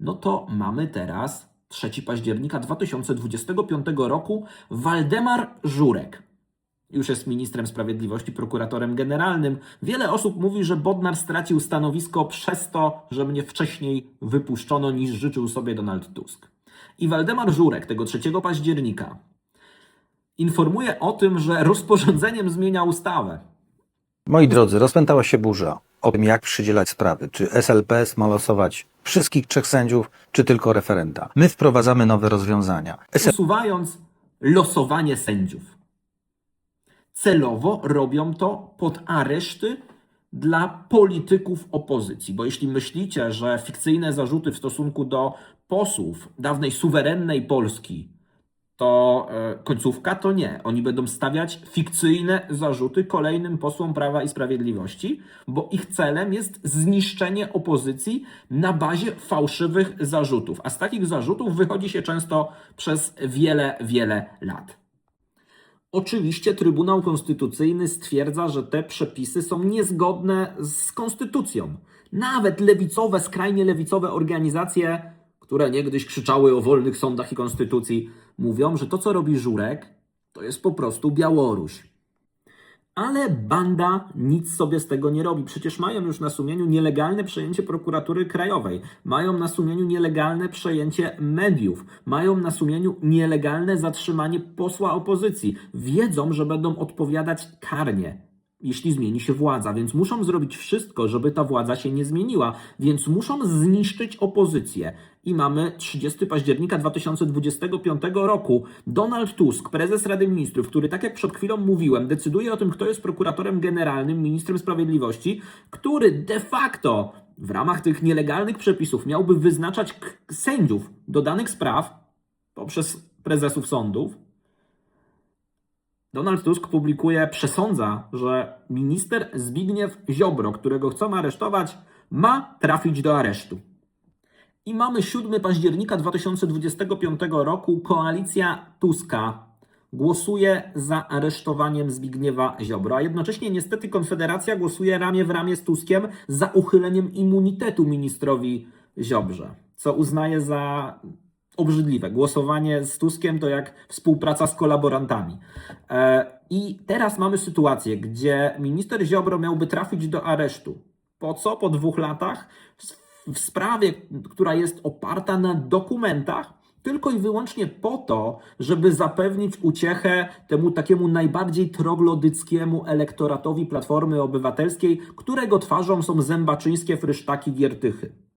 No to mamy teraz 3 października 2025 roku Waldemar Żurek. Już jest ministrem sprawiedliwości, prokuratorem generalnym. Wiele osób mówi, że Bodnar stracił stanowisko przez to, że mnie wcześniej wypuszczono niż życzył sobie Donald Tusk. I Waldemar Żurek tego 3 października informuje o tym, że rozporządzeniem zmienia ustawę. Moi drodzy, rozpętała się burza o tym, jak przydzielać sprawy. Czy SLPS ma losować wszystkich trzech sędziów, czy tylko referenta. My wprowadzamy nowe rozwiązania. Usuwając losowanie sędziów. Celowo robią to pod areszty dla polityków opozycji, bo jeśli myślicie, że fikcyjne zarzuty w stosunku do posłów dawnej suwerennej Polski to e, końcówka, to nie. Oni będą stawiać fikcyjne zarzuty kolejnym posłom Prawa i Sprawiedliwości, bo ich celem jest zniszczenie opozycji na bazie fałszywych zarzutów. A z takich zarzutów wychodzi się często przez wiele, wiele lat. Oczywiście Trybunał Konstytucyjny stwierdza, że te przepisy są niezgodne z konstytucją. Nawet lewicowe, skrajnie lewicowe organizacje, które niegdyś krzyczały o wolnych sądach i konstytucji, mówią, że to, co robi Żurek, to jest po prostu Białoruś. Ale banda nic sobie z tego nie robi. Przecież mają już na sumieniu nielegalne przejęcie prokuratury krajowej, mają na sumieniu nielegalne przejęcie mediów, mają na sumieniu nielegalne zatrzymanie posła opozycji. Wiedzą, że będą odpowiadać karnie, jeśli zmieni się władza, więc muszą zrobić wszystko, żeby ta władza się nie zmieniła, więc muszą zniszczyć opozycję. I mamy 30 października 2025 roku. Donald Tusk, prezes Rady Ministrów, który, tak jak przed chwilą mówiłem, decyduje o tym, kto jest prokuratorem generalnym, ministrem sprawiedliwości, który de facto w ramach tych nielegalnych przepisów miałby wyznaczać sędziów do danych spraw poprzez prezesów sądów. Donald Tusk publikuje, przesądza, że minister Zbigniew Ziobro, którego chcą aresztować, ma trafić do aresztu. I mamy 7 października 2025 roku. Koalicja Tuska głosuje za aresztowaniem Zbigniewa Ziobro, a jednocześnie niestety Konfederacja głosuje ramię w ramię z Tuskiem za uchyleniem immunitetu ministrowi Ziobrze, co uznaje za obrzydliwe. Głosowanie z Tuskiem to jak współpraca z kolaborantami. E, I teraz mamy sytuację, gdzie minister Ziobro miałby trafić do aresztu. Po co? Po dwóch latach? W- sprawie, która jest oparta na dokumentach, tylko i wyłącznie po to, żeby zapewnić uciechę temu takiemu najbardziej troglodyckiemu elektoratowi Platformy Obywatelskiej, którego twarzą są zębaczyńskie frysztaki Giertychy.